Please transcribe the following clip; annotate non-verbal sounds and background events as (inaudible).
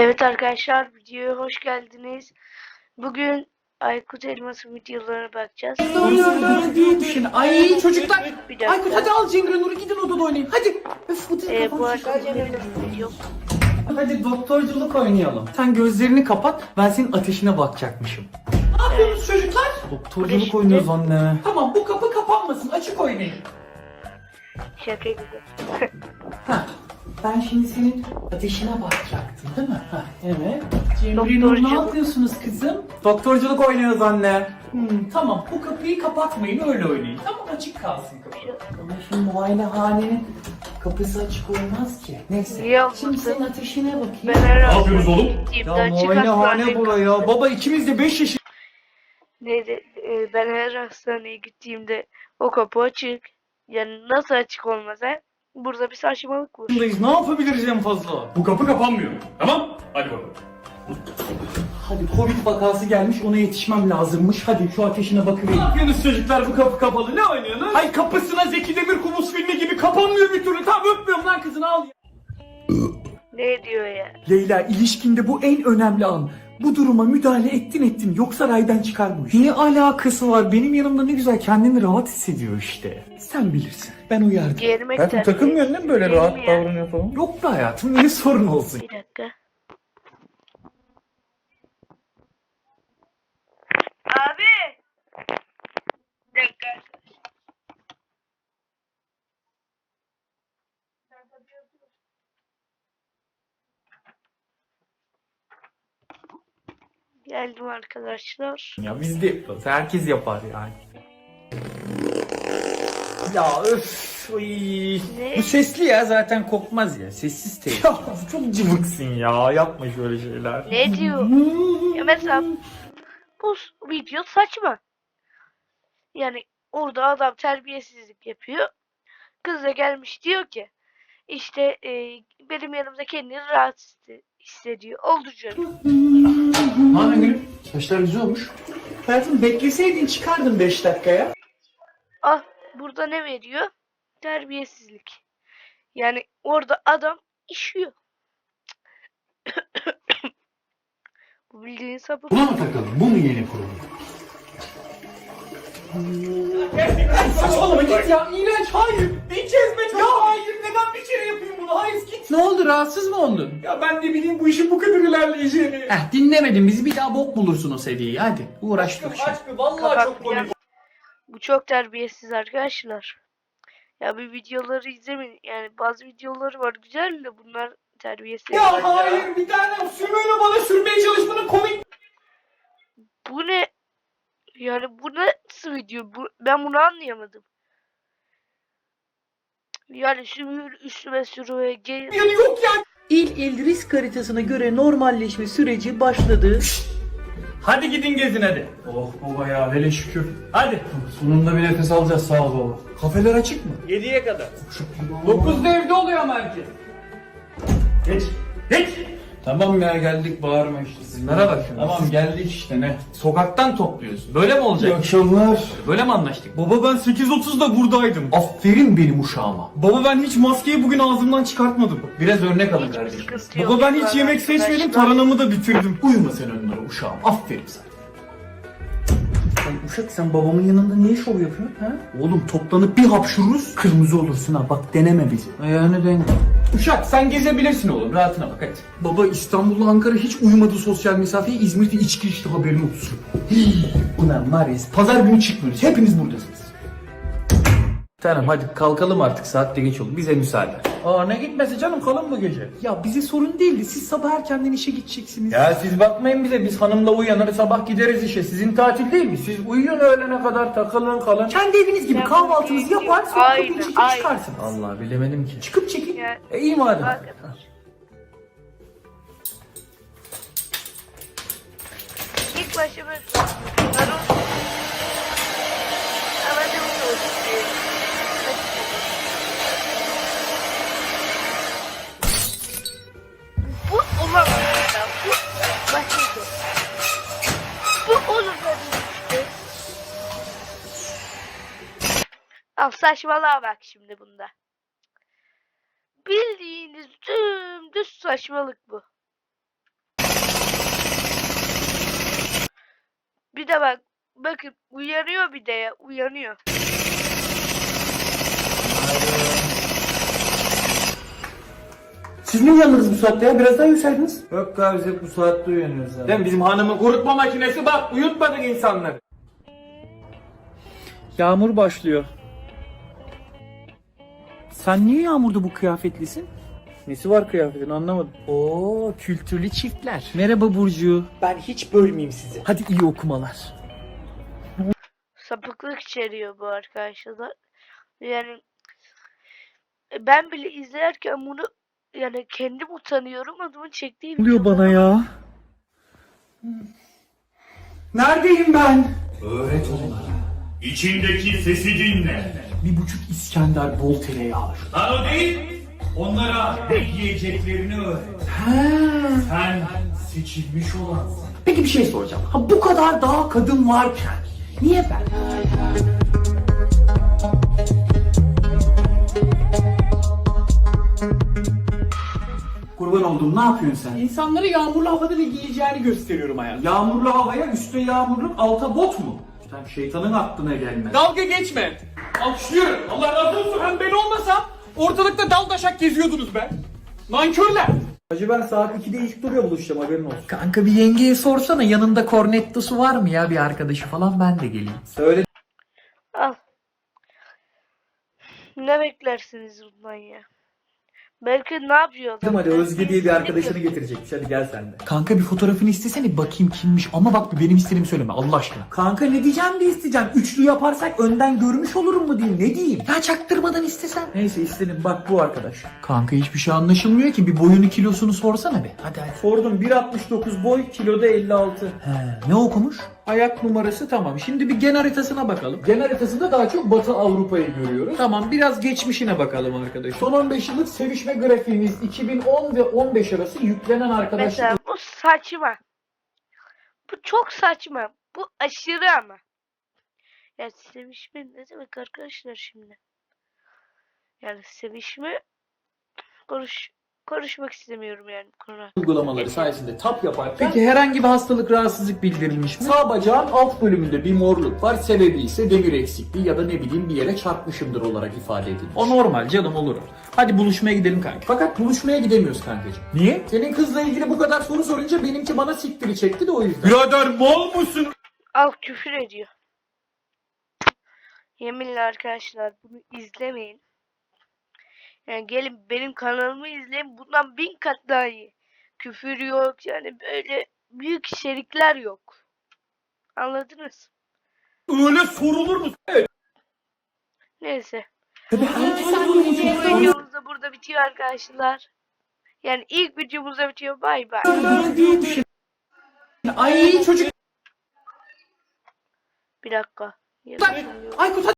Evet arkadaşlar videoya hoş geldiniz. Bugün Aykut Elmas'ın videolarına bakacağız. Düşün. Ay çocuklar. Bir dakika. Aykut hadi al Cemre Nur'u gidin odada oynayın. Hadi. Öf, bu Ee, bu arada yok. Hadi doktorculuk oynayalım. Sen gözlerini kapat. Ben senin ateşine bakacakmışım. Ne yapıyorsunuz çocuklar? Doktorculuk Şimdi- oynuyoruz anne. Tamam bu kapı kapanmasın. Açık oynayın. Şaka gibi. Ben şimdi senin ateşine bakacaktım değil mi? Ha, evet. Cemre Nur ne yapıyorsunuz kızım? Doktorculuk oynuyoruz anne. Hmm, tamam bu kapıyı kapatmayın öyle oynayın. Tamam açık kalsın kapı. Ama şimdi muayenehanenin kapısı açık olmaz ki. Neyse. Olmasın? Şimdi senin ateşine bakayım. Ben her hafta yapıyorsunuz oğlum? Ya muayenehane buraya. Baba ikimiz de 5 yaşındayız. Neydi? Ee, ben her hastaneye gittiğimde o kapı açık. Yani nasıl açık olmaz ha? Burada bir saçmalık var. Ne yapabiliriz en fazla? Bu kapı kapanmıyor. Tamam? Hadi bakalım. Hadi Covid vakası gelmiş ona yetişmem lazımmış. Hadi şu ateşine bakıvereyim. Ne yapıyorsunuz çocuklar bu kapı kapalı ne oynuyorsunuz? Ay kapısına Zeki Demir Kubus filmi gibi kapanmıyor bir türlü. Tamam öpmüyorum lan kızını al. Ne diyor ya? Leyla ilişkinde bu en önemli an. Bu duruma müdahale ettin ettin yoksa raydan çıkar bu iş. Ne alakası var? Benim yanımda ne güzel kendini rahat hissediyor işte. Sen bilirsin. Ben uyardım. Giyermek Hayatım takılmıyorsun değil mi böyle rahat davranıyor falan? Yok be hayatım niye sorun olsun? Bir dakika. Abi. Bir dakika. Geldim arkadaşlar. Ya biz de yapıyoruz. Herkes yapar yani. Ya öf. Ne? Bu sesli ya zaten kokmaz ya. Sessiz (laughs) teyze. Ya çok cıvıksın ya. Yapma şöyle şeyler. Ne diyor? Ya mesela bu video saçma. Yani orada adam terbiyesizlik yapıyor. Kız da gelmiş diyor ki işte e, benim yanımda kendini rahat hisse- hissediyor. Oldu canım. Ha gülüm. Saçlar güzel olmuş. Hayatım bekleseydin çıkardın 5 dakikaya. Burada ne veriyor? Terbiyesizlik. Yani orada adam işiyor. (coughs) Bu bildiğin sapık. Buna mı takalım? Bu mu yeni program? Saçmalama git ya. İğrenç. Hayır. Bir kez be Ya hayır. Neden bir kere yapayım bunu? Hayır git. Ne oldu rahatsız mı oldun? Ya ben de bileyim bu işin bu kadar ilerleyeceğini. Heh dinlemedin bizi bir daha bok bulursun o seriyi hadi. Uğraş dur şimdi. Aşkı vallahi Kapat çok komik. Bu çok terbiyesiz arkadaşlar. Ya bir videoları izlemeyin. Yani bazı videoları var güzel de bunlar terbiyesiz. Ya hayır bir tane sümüğünü bana sürmeye çalışmanın komik. Bu ne? Yani bu nasıl video? Bu, ben bunu anlayamadım. Yani sümüğün üstüme sürüyor. Gel yanı yok ya. İl il risk haritasına göre normalleşme süreci başladı. Hadi gidin gezin hadi. Oh baba ya hele şükür. Hadi. Sonunda bir nefes alacağız sağ ol baba. Kafeler açık mı? 7'ye kadar. 9'da evde oluyor ama herkes. Geç. Geç. Tamam ya geldik bağırma işte. Sizlere bak. Tamam geldik işte ne? Sokaktan topluyoruz. Böyle mi olacak? akşamlar. Böyle mi anlaştık? Baba ben 8.30'da buradaydım. Aferin benim uşağıma. Baba ben hiç maskeyi bugün ağzımdan çıkartmadım. Biraz örnek alın kardeşim. Baba ben hiç yemek seçmedim taranamı da bitirdim. Uyuma sen onlara uşağım. Aferin sana. Sen Uşak sen babamın yanında niye şov yapıyorsun ha? Oğlum toplanıp bir hapşururuz kırmızı olursun ha bak deneme bizi. Ayağını denk. Uşak sen gezebilirsin oğlum rahatına bak hadi. Baba İstanbul'la Ankara hiç uyumadı sosyal mesafeye İzmir'de içki içti haberin olsun. Hii, Ulan ya pazar günü çıkmıyoruz hepiniz buradasınız. Tamam hadi kalkalım artık saat de geç oldu bize müsaade. Aa ne gitmesi canım kalın bu gece. Ya bize sorun değildi siz sabah erkenden işe gideceksiniz. Ya siz bakmayın bize biz hanımla uyanır sabah gideriz işe. Sizin tatil değil mi? Siz uyuyun öğlene kadar takılın kalın. Kendi eviniz gibi Ya kahvaltınızı bu- yapar sonra kapıyı çekip aynen. çıkarsınız. Allah bilemedim ki. Çıkıp çekin. Ya, E iyi madem. arkadaş. İlk başımız bunları saçmalığa bak şimdi bunda. Bildiğiniz tüm düz saçmalık bu. Bir de bak bakın uyanıyor bir de ya uyanıyor. Siz mi uyandınız bu saatte ya? Biraz daha uyusaydınız. Yok abi biz hep bu saatte uyanıyoruz abi. Değil mi? Bizim hanımın kurutma makinesi bak uyutmadık insanları. Yağmur başlıyor. Sen niye yağmurda bu kıyafetlisin? Nesi var kıyafetin anlamadım. Oo, kültürlü çiftler. Merhaba Burcu. Ben hiç bölmeyeyim sizi. Hadi iyi okumalar. Sapıklık içeriyor bu arkadaşlar. Yani ben bile izlerken bunu yani kendim utanıyorum adamın çektiği Ne oluyor bana ya? Neredeyim ben? Öğret onlara. İçindeki sesi dinle. Bir buçuk İskender bol tereyağı. Lan o değil. Onlara ne yiyeceklerini öğret. Sen seçilmiş olansın. Peki bir şey soracağım. Ha bu kadar daha kadın varken niye ben? Kurban oldum ne yapıyorsun sen? İnsanlara yağmurlu havada ne giyeceğini gösteriyorum hayatım. Yağmurlu havaya üstte yağmurluk alta bot mu? Sen şeytanın aklına gelmez. Dalga geçme. Alkışlıyorum. Allah razı olsun. Hem ben olmasam ortalıkta dal daşak geziyordunuz be. Nankörler. Hacı ben saat 2'de ilk duruyor buluşacağım haberin olsun. Kanka bir yengeye sorsana yanında kornettosu var mı ya bir arkadaşı falan ben de geleyim. Söyle Al. Ne beklersiniz bundan ya? Belki ne yapıyor? adam? hadi Özge diye bir arkadaşını getirecekmiş hadi gel sen de. Kanka bir fotoğrafını istesene bakayım kimmiş ama bak benim istediğimi söyleme Allah aşkına. Kanka ne diyeceğim de isteyeceğim. Üçlü yaparsak önden görmüş olurum mu diyeyim ne diyeyim. Ya çaktırmadan istesen. Neyse istedim bak bu arkadaş. Kanka hiçbir şey anlaşılmıyor ki bir boyunu kilosunu sorsana bir. Hadi hadi. Sordum 1.69 boy kiloda 56. He, ne okumuş? Ayak numarası tamam. Şimdi bir gen haritasına bakalım. Gen haritasında daha çok Batı Avrupa'yı görüyoruz. Tamam biraz geçmişine bakalım arkadaş. Son 15 yıllık sevişme grafiğimiz 2010 ve 15 arası yüklenen arkadaşlar. Mesela bu saçma. Bu çok saçma. Bu aşırı ama. Ya sevişme ne demek arkadaşlar şimdi? Yani sevişme konuş konuşmak istemiyorum yani bu konuda. uygulamaları sayesinde tap yaparken Peki herhangi bir hastalık rahatsızlık bildirilmiş mi? Sağ bacağın alt bölümünde bir morluk var. Sebebi ise demir eksikliği ya da ne bileyim bir yere çarpmışımdır olarak ifade edilmiş. O normal canım olur. Hadi buluşmaya gidelim kanka. Fakat buluşmaya gidemiyoruz kankacığım. Niye? Senin kızla ilgili bu kadar soru sorunca benimki bana siktiri çekti de o yüzden. Birader mal mısın? Al küfür ediyor. Yeminle arkadaşlar bunu izlemeyin. Yani gelin benim kanalımı izleyin. Bundan bin kat daha iyi. Küfür yok yani böyle büyük içerikler yok. Anladınız? Öyle sorulur mu? Neyse. Bu videomuz da burada bitiyor arkadaşlar. Yani ilk videomuz da bitiyor. Bay bay. Ay çocuk. Bir dakika. Aykut